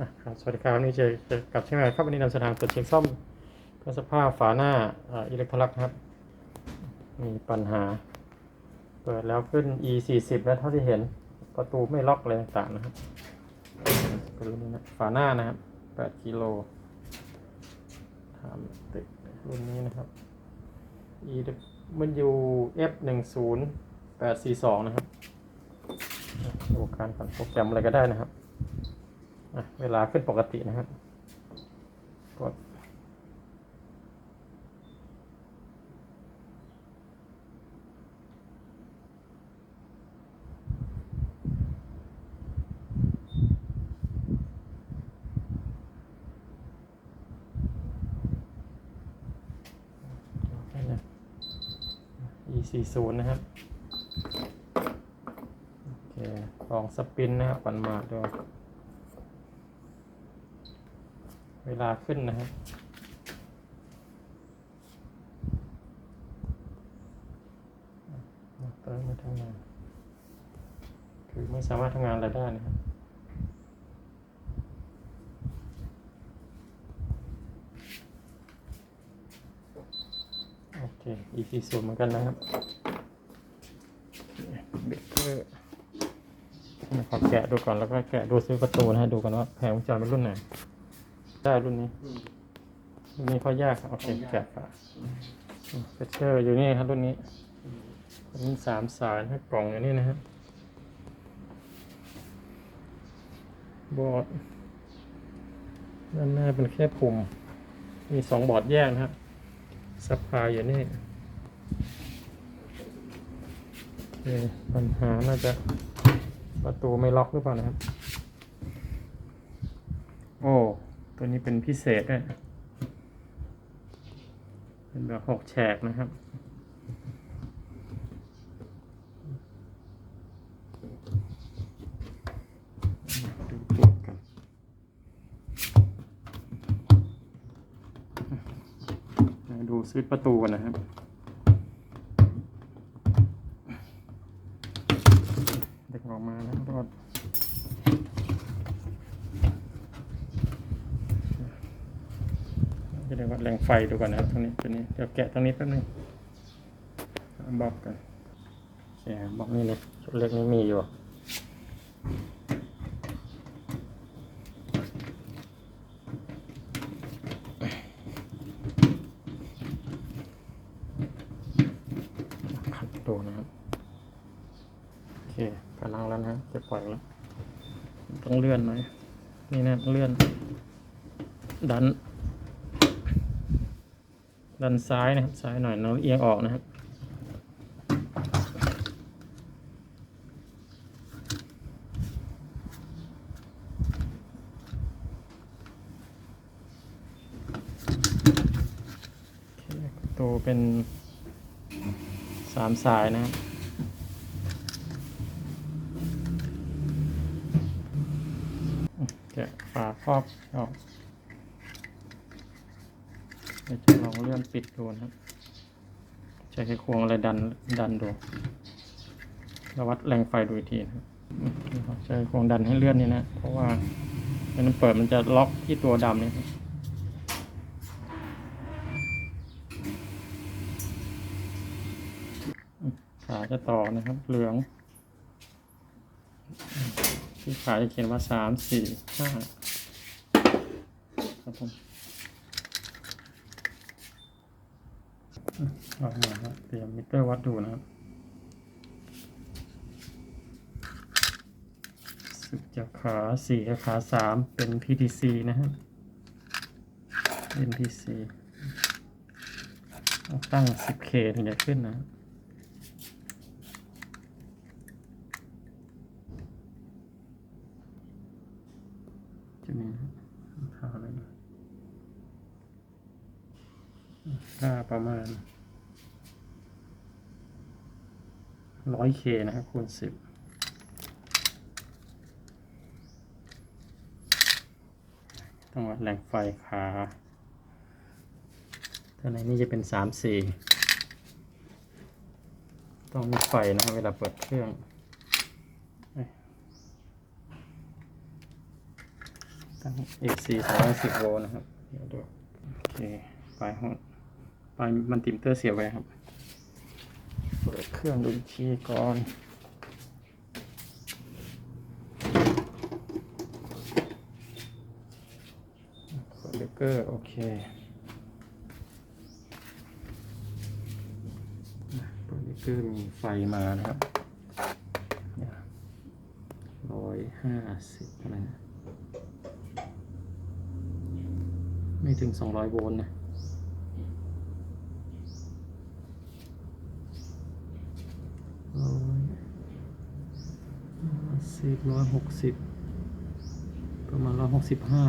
ครับสวัสดีครับนี่เจอเจอกับเช่นเคยครับวันนี้นำเสนตรวจเช็คซ่อมเครื่องซักผ้าฝาหน้าอ่าอิเล็กทรลักนะครับ มีปัญหา เปิดแล้วขึ้น e 4 0แล้วเท่าที่เห็นประตูไม่ล็อกอะไรต่างนะครับเป็นรุ่นนี้นะฝาหน้านะครับ8กิโลทำติดรุ่นนี้นะครับ e มันอยู่ f 1 0 8 4 2นะครับอะดูการผ่านโปรแกรมอะไรก็ได้นะครับ เวลาขึ้นปกตินะครับกด e 4 0นะครับ โอเคลองสปินนะครับปันมาด้วย เวลาขึ้นนะครับมอเตอร์ไม่ทำงาน คือไม่สามารถทำงานอะไรได้นะครับโอเค e 4 0เหมือนกันนะครับเบรกเกอร์ขอแกะดูก่อนแล้วก็แกะดูซื้อประตูนะฮะดูกันว่าแผงวงจรเป็นรุ่นไหน ได้รุ่นนี้ รุ่นนี้เขายากครับโอเคแกะฝาเฟเชอร์อยู่นี่ครับรุ่นนี้รุ่นสามสายนะกล่องอยู่นี่นะครับบอร์ดด้านหน้าเป็นแค่ปุ่ม มีสองบอร์ดแยกนะครับซับพายอยู่นี่ปัญหาน่าจะประตูไม่ล็อกหรือเปล่านะครับ โอ้ ตัวนี้เป็นพิเศษด้วยเป็นแบบหกแฉกนะครับดูตัวกันมาดูซื้อประตูกันนะครับ เด็กออกมาแล้วรอด จะ ไฟดูก่อนนะครับตรงนี้ตัวนี้เดี๋ยวแกะตรงนี้แป๊บนึงบล็อกกันโอเคบล็อกนี่เลยชุดเล็กนี้มีอยู่ขัดดูนะครับโอเคกำลังแล้วนะจะปล่อยแล้วต้องเลื่อนหน่อยนี่นะเลื่อนดัน ดันซ้ายนะครับ ซ้ายหน่อยแล้วเอียงออกนะครับ ตัวเป็นสามสายนะครับแกะฝาครอบออก เดี๋ยวจะลองเลื่อนปิดดูนะครับใช้ไขควงอะไรดันดันดูแล้ววัดแรงไฟดูอีกทีนะครับใช้ควงดันให้เลื่อนนี่นะ เพราะว่ามันเปิดมันจะล็อกที่ตัวดำนี่ขาจะต่อนะครับ เหลือง ที่ขาจะเขียนว่าสามสี่ห้าครับผม อืมออกมาครับเตรียมมิเตอร์วัดดูนะครับสึกจากขาสี่ขาสามเป็น PTC นะครับ NPC ตั้ง 10K ถึงจะขึ้นนะครับ จุดนี้นะครับค่าอะไรนะ ค่าประมาณร้อยเคนะครับคูณสิบต้องวัดแรงไฟขาถ้าในนี้จะเป็นสามสี่ต้องมีไฟนะครับเวลาเปิดเครื่อง ตั้ง AC 210โวลต์นะครับ เดี๋ยวดู โอเคปลายห้อง ปลายมันติมเตอร์เสียไว้ครับ เปิดเครื่องดูอีก่อนเปิดเบรกเกอร์โอเคเปิดเบรกเกอร์มีไฟมานะครับร้อยห้าสิบอะไรนะไม่ถึงสองร้อยโวลต์นะ ร้อยสิบร้อยหกสิบประมาณร้อยหกสิบห้า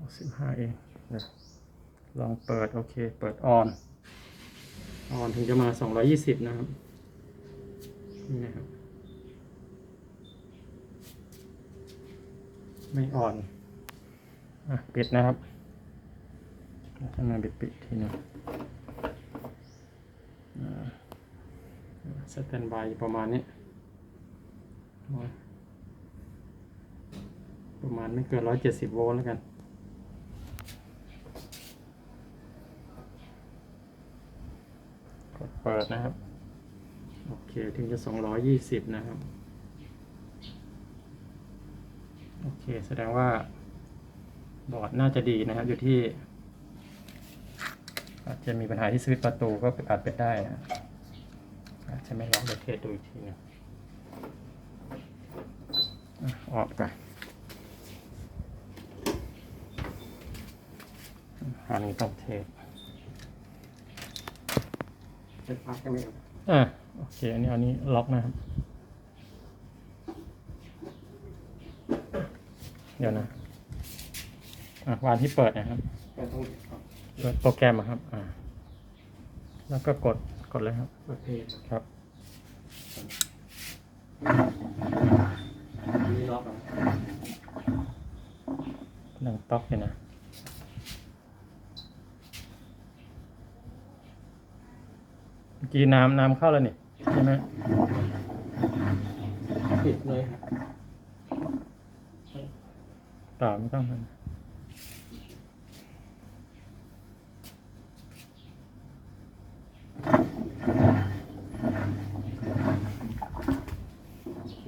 หกสิบห้าเองลองเปิด โอเค เปิดออนออนถึงจะมาสองร้อยี่สิบนะครับ นี่นะครับ ไม่อ่อนอะปิดนะครับทำงานปิดปิดทีหนึงสแตนบายประมาณนี้ ประมาณไม่เกินร้อยเจ็ดสิบโวลต์แล้วกันกดเปิดนะครับ โอเค ถึงจะสองร้อยยี่สิบนะครับ โอเค แสดงว่า บอร์ดน่าจะดีนะครับ อยู่ที่ อาจจะมีปัญหาที่สวิตช์ประตูก็อาจเป็นได้นะอาจจะไม่ลองเดี๋ยวเทสดูอีกทีหนึงอะออกก่อนอันนี้ต้องเทสเป็นปลั๊กใช่ไหมครับอะโอเค อันนี้อันนี้ล็อกนะครับ ดี๋ยวนะอะวานที่เปิดนะครับก็ต้องเปิดโปรแกรมอะครับ อ่า แล้วก็กด กดเลยครับประเภทครับอันนี้ล็อกนะหนังต๊อกเลยนะ เมื่อกี้น้ำน้ำเข้าแล้วนี่ใช่ไหมปิดเลยครับ เปล่าไม่ต้องทำ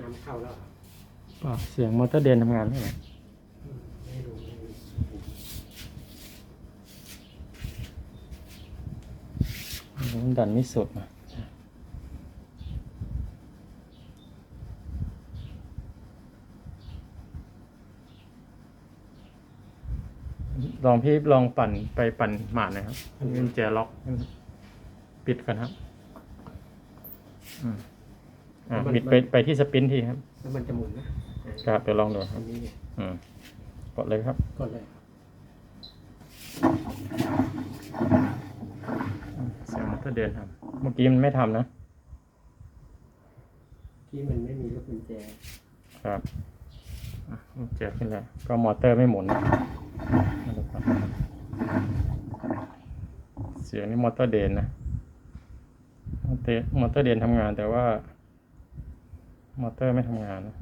น้ำเข้าแล้วครับเปล่าเสียงมอเตอร์เดนทำงานใช่ไหมอืมไม่รู้ไม่รู้มันดันไม่สุดนะ ลองพี่ลองปั่นไปปั่นหมาดหนะครับกุญแจล็อก ปิดกันครับอืมอ่าปิดไปไปที่สปินทีครับแล้วมันจะหมุนนะครับเดี๋ยวลองดูคอัรับนนี้เนี่ยอืมกดเลยครับกดเลยครับอืมเสียงมอเตอร์เดินครับ เมื่อกี้มันไม่ทำนะ ที่มันไม่มีลูกกุญแจ ครับอะเจ็บขึ้นแล้วก็มอเตอร์ไม่หมุนนะมาดูก่อน เสียงนี่มอเตอร์เดนนะมอเตอร์มอเตอร์เดนทำงานแต่ว่า มอเตอร์ไม่ทำงานนะ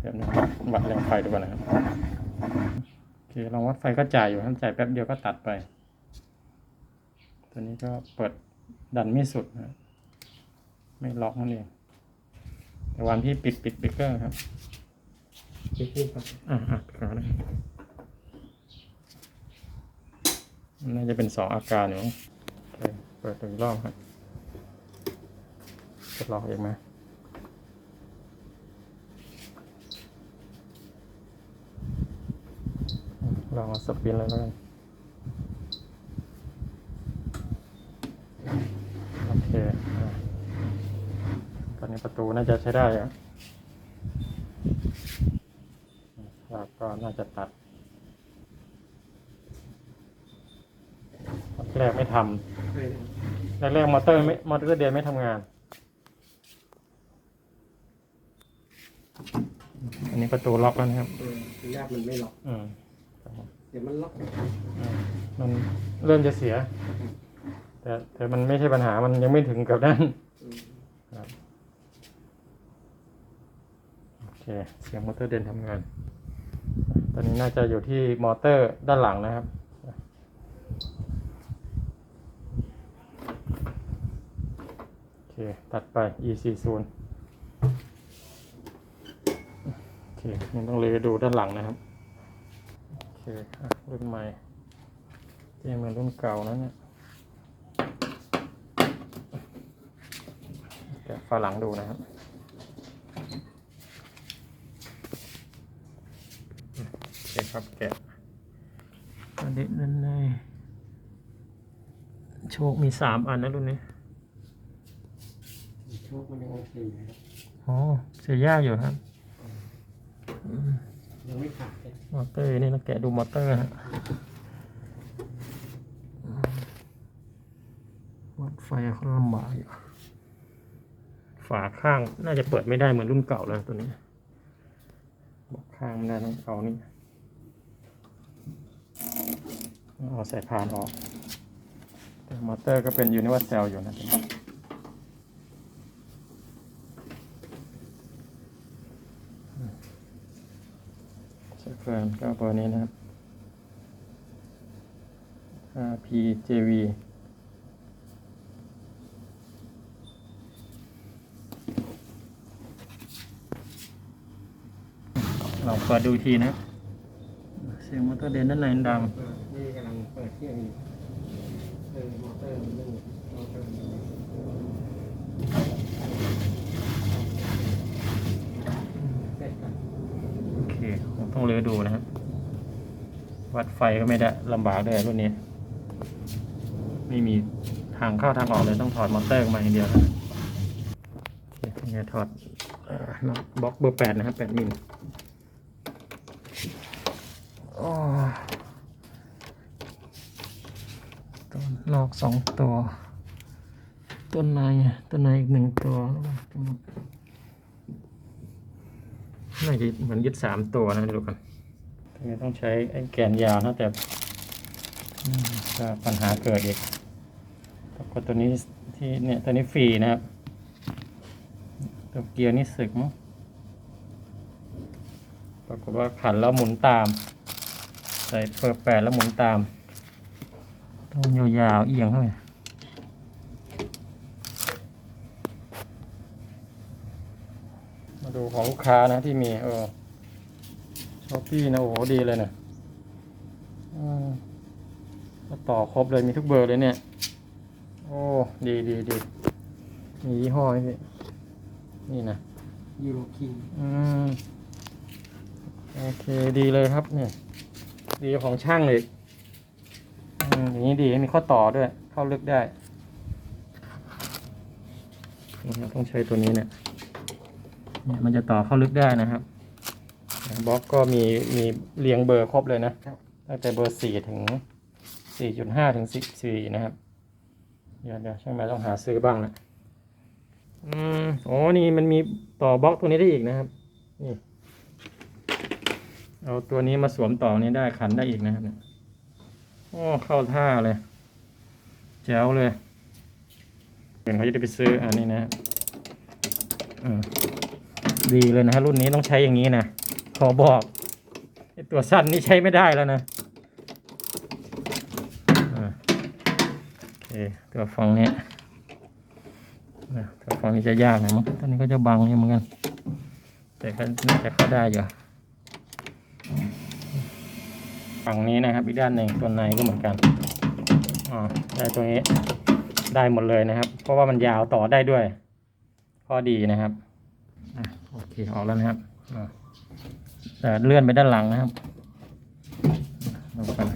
เดี๋ยวนะวัดแรงไฟดูก่อนนะครับโอเคลองวัดไฟก็จ่ายอยู่ครับจ่ายแป๊บเดียวก็ตัดไป ตัวนี้ก็เปิดดันไม่สุดนะไม่ล็อกนั่นเองแต่วันที่ปิดปิดเบรกเกอร์ครับปิดที่ครับอ่าอะปิดก่อนนะมั น่าจะเป็นสองอาการอยู่มั้งโอเคเปิดอีกรอบครับจะลองเองไหมอืมลองเอาสปินเลยแล้วกันโอเคตอนนี้ประตูน่าจะใช้ได้อะครับก็น่าจะตัด แรกๆไม่ทไม่ได้ำแรกๆมอเตอร์ไม่มอเตอร์เดียนไม่ทำงาน อันนี้ประตูล็อกแล้วนะครับเออทีแรกมันไม่ล็อกอืมครับผมเดี๋ยวมันล็อกอืมมันเริ่มจะเสีย แต่แต่มันไม่ใช่ปัญหามันยังไม่ถึงกับด้านอืมโอเคเสียงมอเตอร์เดินทำงาน ตอนนี้น่าจะอยู่ที่มอเตอร์ด้านหลังนะครับ โอเค ตัดไป e 4 0 โอเคยังต้องเลยดูด้านหลังนะครับ โอเคอรุ่นใหม่เจียงเหมือนรุ่นเก่านะเนี่ยแกะฝาหลังดูนะครับโอเคครับแกะอันนี้นั่นเลยโชคมีสามอันนะรุ่นนี้ ชคมันยังโอเคอยู่ครับอ๋อเสียยากอยู่ครับยังไม่ขาดเลยมอเตอร์นี่เราแกะดูมอเตอร์ฮะวัดไฟเขาลำบากอยู่ฝาข้างน่าจะเปิดไม่ได้เหมือนรุ่นเก่าแล้วตัวนี้บอกข้างไม่ได้ต้องเอานี่เอาสายพานออก แต่มอเตอร์ก็เป็นยูนิเวอร์แซลอยู่นะตัวนี้ เชื้อเพลิงก็เบอนี้นะครับ RPJV เราเปิดดูทีนะ เสียงมอเตอร์เดินด้านในดังนี่กำลังเปิดเครื่องอยู่เออมอเตอร์มันไม่มีมอเตอร์มันไม่มีเสร็จกัน โอเคผม ต้องเลือดูนะครับ วัดไฟก็ไม่ได้ลำบากด้วยรุ่นนี้ ไม่มีทางเข้าทางออกเลยต้องถอดมอเตอร์ออกมาอย่างเดียวนะเนี่ยถอดอ่อบล็อกเบอร์แปดนะครับแปดมิลโอ้ตัวนอกสองตัวต้นในต้นในอีกหนึ่งตัว น่าจะเหมือนยึดสามตัวนะดูกันตรงนี้ต้องใช้ไอ้แกนยาวนะแต่ปัญหาเกิดอีกแล้วก็ตัวนี้ที่เนี่ยตัวนี้ฟรีนะครับ ตัวเกียร์นี่สึกมั้งปรากฏว่าขันแล้วหมุนตาม ใส่เปิดแปดแล้วหมุนตาม ต้องยาวๆเอียงเข้าไปมา ดูของลูกค้านะที่มีเออช้อปปี้นะโอ้โหดีเลยนะอืมก็ต่อครบเลยมีทุกเบอร์เลยเนี่ย โอ้ดีดีดีมียี่ห้อไหมพี่นี่นะยูโรคิงอืมโอเคดีเลยครับเนี่ยดีของช่างเลยอืมอย่างนี้ดีมีข้อต่อด้วย เข้าลึกได้นี่ครับต้องใช้ตัวนี้เนี่ย เนี่ยมันจะต่อเข้าลึกได้นะครับบล็อกก็มีมีเรียงเบอร์ครบเลยนะ ตั้งแต่เบอร์สี่ถึงสี่จุดห้าถึงสิบสี่นะครับ เดี๋ยวเดี๋ยวช่างแม่ต้องหาซื้อบ้างนะอืมอ๋อนี่มันมีต่อบล็อกตัวนี้ได้อีกนะครับ นี่ เอาตัวนี้มาสวมต่อนี้ได้ขันได้อีกนะครับโอ้เข้าท่าเลย แจ๋วเลยเดี๋ยวเขาจะได้ไปซื้ออันนี้นะอืม ดีเลยนะฮะรุ่นนี้ต้องใช้อย่างนี้นะขอบอกไอตัวสั้นนี่ใช้ไม่ได้แล้วนะอ่าโอเคตัวฟังเนี้ยอะตัวฟังนี้จะยากหน่อยมั้งตัวนี้ก็จะบังอยู่เหมือนกัน แต่ก็น่าจะเข้าได้อยู่ฝั่งนี้นะครับอีกด้านหนึ่งตัวในก็เหมือนกันอ๋อได้ตัวนี้ได้หมดเลยนะครับ เพราะว่ามันยาวต่อได้ด้วย ข้อดีนะครับ เคออกแล้วนะครับแต่เลื่อนไปด้านหลังนะครับดูกัน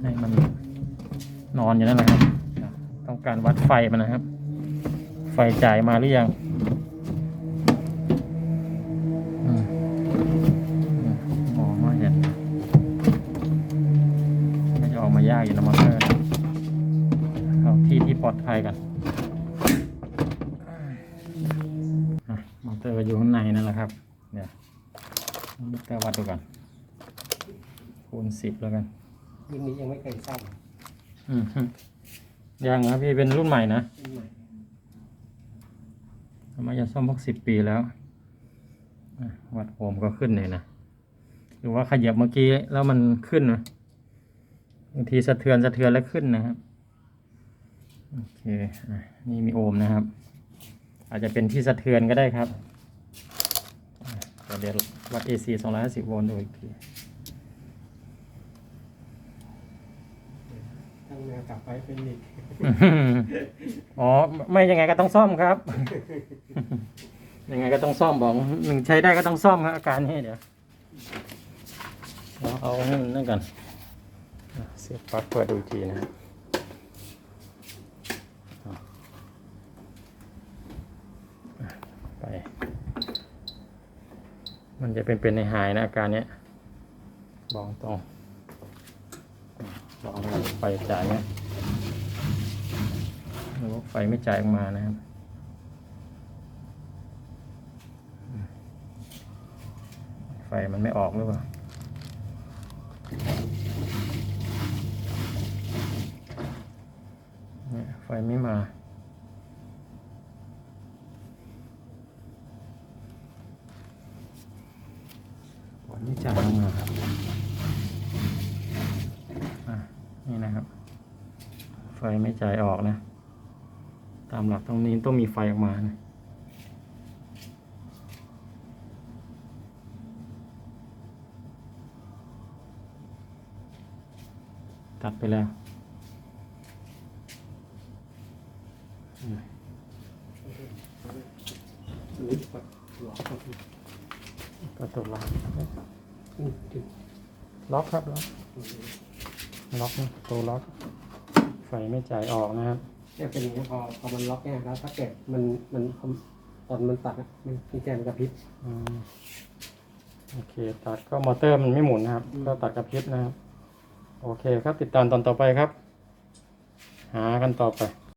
ให้มันนอนอยู่นั่นแหละครับ ต้องการวัดไฟมันนะครับ ไฟจ่ายมาหรือยังอืมมองไม่เห็นก็จะออกมายากอยู่นะมอเตอร์นะเอาที่ที่ปลอดภัยกัน ก็อยู่ข้างในนั่นแหละครับเดี๋ยวมอเตอร์วัดดูก่อนคูณสิบแล้วกันรุ่นนี้ยังไม่เคยซ่อมอืมฮึยังครับพี่เป็นรุ่นใหม่นะรุ่นใหม่สมัยจะซ่อมพวกสิบปีแล้วอะวัดโอห์มก็ขึ้นเลยนะหรือว่าขยับเมื่อกี้แล้วมันขึ้นนะบางทีสะเทือนสะเทือนแล้วขึ้นนะครับโอเคอะนี่มีโอห์มนะครับ อาจจะเป็นที่สะเทือนก็ได้ครับอะ เดี๋ยววัด AC 250 โวลต์ดูอีกทีตั้งแนวกลับไปเป็นอีกอ๋อ ไม่ยังไงก็ต้องซ่อมครับ ยังไงก็ต้องซ่อมบอกหนึ่งใช้ได้ก็ต้องซ่อมครับอาการนี้เดี๋ยวเราเอาให้มันนั่นกันอะเสียบปลั๊กเปิดดูอีกทีนะครับอะไป มันจะเป็นเป็นในหายนะอาการเนี้ยบอกตรงบอกไฟจ่ายเนี่ยหรือว่าไฟไม่จ่ายออกมานะครับไฟมันไม่ออกหรือเปล่าเนี่ยไฟไม่มา ไฟไม่จ่ายออกมาครับอะนี่นะครับ ไฟไม่จ่ายออกนะ ตามหลักตรงนี้ต้องมีไฟออกมานะตัดไปแล้วอืมหรือปัดหลอกก็คือก็ตัวล็อกล็อกครับ ล็อก ล็อกนะตัวล็อก ไฟไม่จ่ายออกนะครับเนี่ยเป็นอย่างนี้พอพอมันล็อกเนี่ยแล้วถ้าเกิดมันมันตอนมันตัดอะมันกุญแจมันกระพริบอืมโอเค ตัดก็มอเตอร์มันไม่หมุนนะครับอืมก็ตัดกระพริบนะครับ โอเคครับ ติดตามตอนต่อไปครับ หากันต่อไป